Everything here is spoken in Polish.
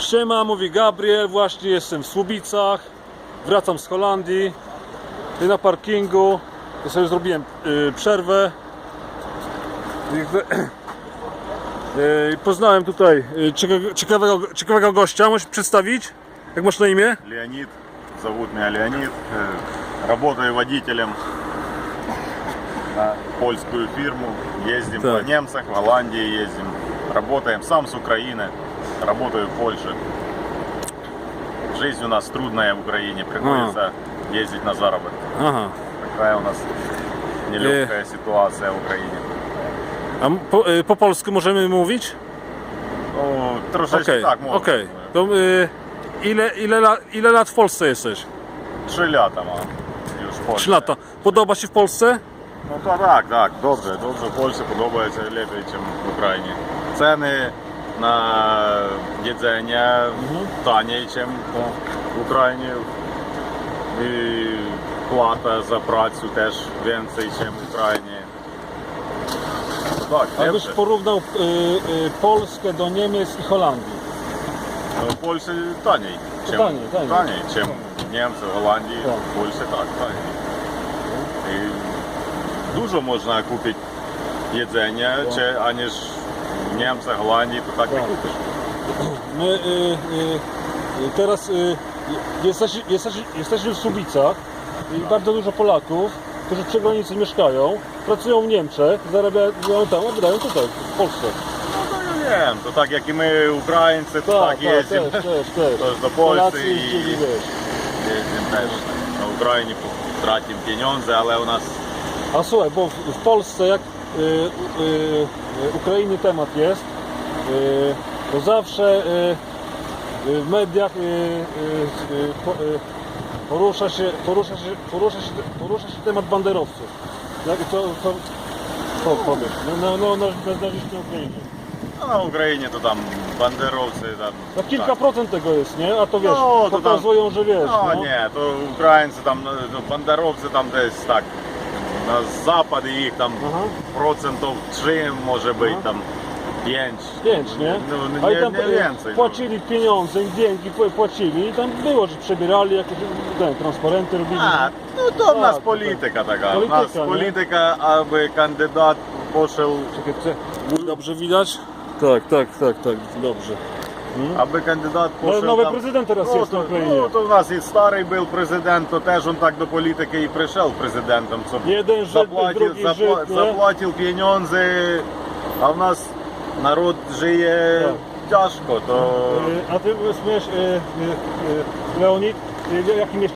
Siema, mówi Gabriel, właśnie jestem w Słubicach, wracam z Holandii, I na parkingu, to sobie zrobiłem y, przerwę. I w- y, Poznałem tutaj y, ciekawego, ciekawego, ciekawego gościa, możesz przedstawić? Jak masz na imię? Леонид, зовут меня Леонид, Э, работаю водителем на польскую фирму, ездим Так. по немцах, в Голландии ездим, работаем сам с Украины, Работаю в Польше. Жизнь у нас трудная в Украине, приходится ездить на заработки. Ага. Такая у нас нелегкая ситуация в Украине. A m- po, y, po polsku możemy mówić? Ну, трошечки Okej, так можно. okej. To y, ile, ile, la, ile lat w Polsce jesteś? Trzy lata mam już w Polsce. 3 lata. Podoba się w Polsce? Ну та так, так, добре, добре. В Польщі подобається ліпше, ніж в Україні. Ціни na jedzenie taniej niż w Ukrainie. I płata za pracę też więcej niż w Ukrainie. Tak, Jakbyś lepsze. porównał y, y, Polskę do Niemiec i Holandii. No, w Polsce taniej. To Czym, taniej, taniej. Taniej, Niemcy, Holandii, Tak. w Polsce tak, taniej. Dużo można kupić jedzenia, tak. czy, aniż Niemcy, Holandii, to tak nie kupisz. My y, y, y teraz y, jesteśmy, jesteśmy w Subicach i no. bardzo dużo Polaków, którzy przy granicy mieszkają, pracują w Niemach, zarabiają tam, a wydają tutaj, w Polsce. No to ja wiem, to tak jak i my Ukraińcy, to tak, tak, tak jeździmy. też, też, też. To jest do Polski Polacy i- wiesz. Jeździmy też na Ukrainie, tracimy pieniądze, ale u nas A słuchaj, bo w, w Polsce jak Y, y, y, Ukrainy temat jest, to zawsze w mediach porusza się, porusza się, porusza się, porusza się temat banderowców. Jak to, to, to powiesz? No no, no, no, na, na, na Ukrainie. No, na Ukrainie to tam banderowcy tam. No kilka tak. procent tego jest, nie? A to wiesz, no, to pokazują, tam, że wiesz. No, no, nie, to Ukraińcy tam, no, banderowcy tam to jest tak На западі їх там Ага. процентів 3 може бути, Ага. там 5. Pięć, nie? No, A i nie, tam nie y, więcej. płacili pieniądze, im dzięki pł- płacili i tam było, że przebierali jakieś ten, transparenty robili. А, ну то в нас Так, політика така. У Політика, нас не? політика, аби кандидат пішов, Czekaj, czy- Dobrze widać? Tak, tak, tak, tak, dobrze. аби кандидат пошел Новий там- президент у нас ну, є. Ну, то в нас і старий був президент, то теж он так до політики і прийшов президентом. заплатив, другий е? пеньонзи, а в нас народ жиє тяжко, то... Е, а ти знаєш, е, Леонід, як